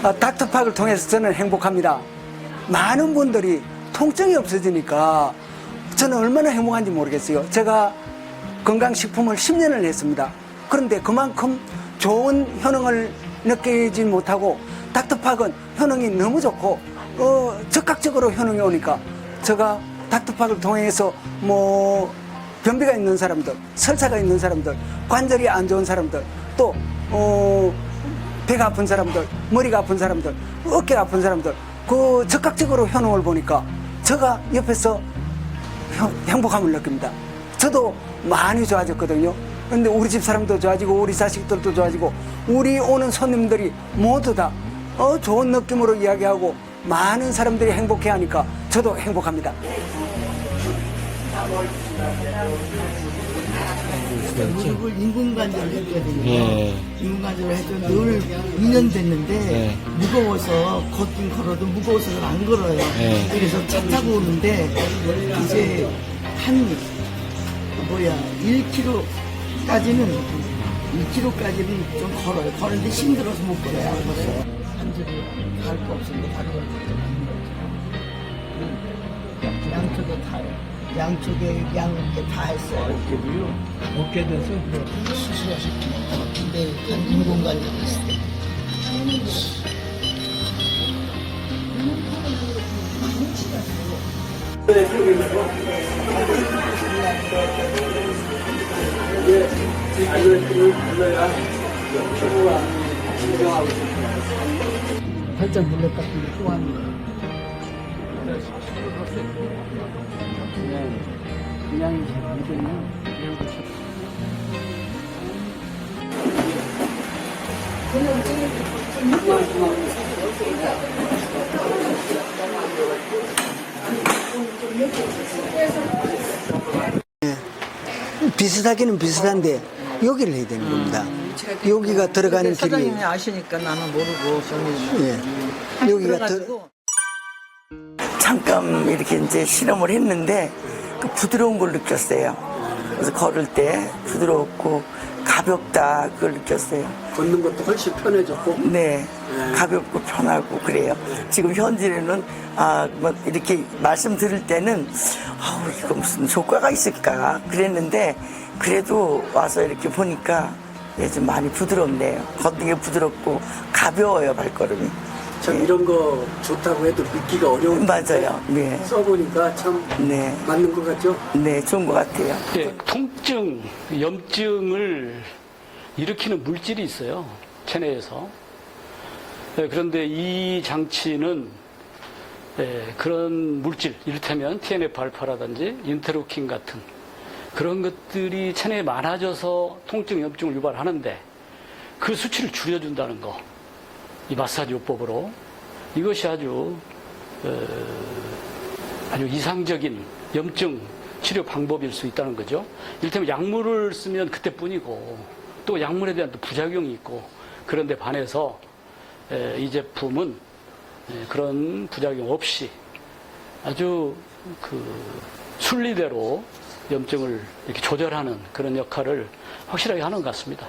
아, 닥터팍을 통해서 저는 행복합니다. 많은 분들이 통증이 없어지니까 저는 얼마나 행복한지 모르겠어요. 제가 건강식품을 10년을 했습니다. 그런데 그만큼 좋은 효능을 느끼지 못하고 닥터팍은 효능이 너무 좋고 어, 적극적으로 효능이 오니까 제가 닥터팍을 통해서 뭐 변비가 있는 사람들, 설사가 있는 사람들, 관절이 안 좋은 사람들, 또 어, 배가 아픈 사람들, 머리가 아픈 사람들, 어깨가 아픈 사람들, 그 적극적으로 효능을 보니까 제가 옆에서 형- 행복함을 느낍니다. 저도 많이 좋아졌거든요. 근데 우리 집 사람도 좋아지고 우리 자식들도 좋아지고 우리 오는 손님들이 모두 다 어, 좋은 느낌으로 이야기하고 많은 사람들이 행복해 하니까 저도 행복합니다. 무릎을 인공관절을 했거든요. 예. 인공관절을 해서 늘 2년 됐는데 네. 무거워서 걷긴 걸어도 무거워서 잘안 걸어요. 네. 그래서 차 타고 오는데 이제 한 뭐야 1km까지는 2km까지는 좀 걸어요. 걸는데 힘들어서 못 걸어요. 안 걸어요. 한 줄이 갈거 없으니까 다 걸어요. 양쪽에 다 양쪽에 양게 다 했어요. 어깨 돼서 네, 수술하셨구나. 근데 한 인공관절이 있어요. 살짝 물렸 같은 게 좋아합니다. 그냥 잘 되면 비슷하기는 비슷한데 여기를 해야 되는 겁니다. 여기가 들어가는 길이 사장님이 아시니까 나는 모르고 저는 예. 여기가 들, 그래가지고 잠깐 이렇게 이제 실험을 했는데 그 부드러운 걸 느꼈어요. 그래서 걸을 때 부드럽고 가볍다 그걸 느꼈어요. 걷는 것도 훨씬 편해졌고 네, 가볍고 편하고 그래요. 지금 현재는 아, 뭐 이렇게 말씀 들을 때는 아우 이거 무슨 효과가 있을까 그랬는데 그래도 와서 이렇게 보니까 예, 좀 많이 부드럽네요. 걷는 게 부드럽고 가벼워요 발걸음이. 참 이런 거 좋다고 해도 믿기가 어려운 맞아요. 네, 써보니까 참 네, 맞는 것 같죠? 네, 좋은 것 같아요. 예, 통증, 염증을 일으키는 물질이 있어요. 체내에서. 예, 그런데 이 장치는 예, 그런 물질, 이를테면 TNF 알파라든지 인테로킨 같은 그런 것들이 체내에 많아져서 통증, 염증을 유발하는데 그 수치를 줄여준다는 거. 이 마사지 요법으로 이것이 아주 어, 아주 이상적인 염증 치료 방법일 수 있다는 거죠. 이를테면 약물을 쓰면 그때뿐이고 또 약물에 대한 또 부작용이 있고 그런데 반해서 에, 이 제품은 에, 그런 부작용 없이 아주 그 순리대로 염증을 이렇게 조절하는 그런 역할을 확실하게 하는 것 같습니다.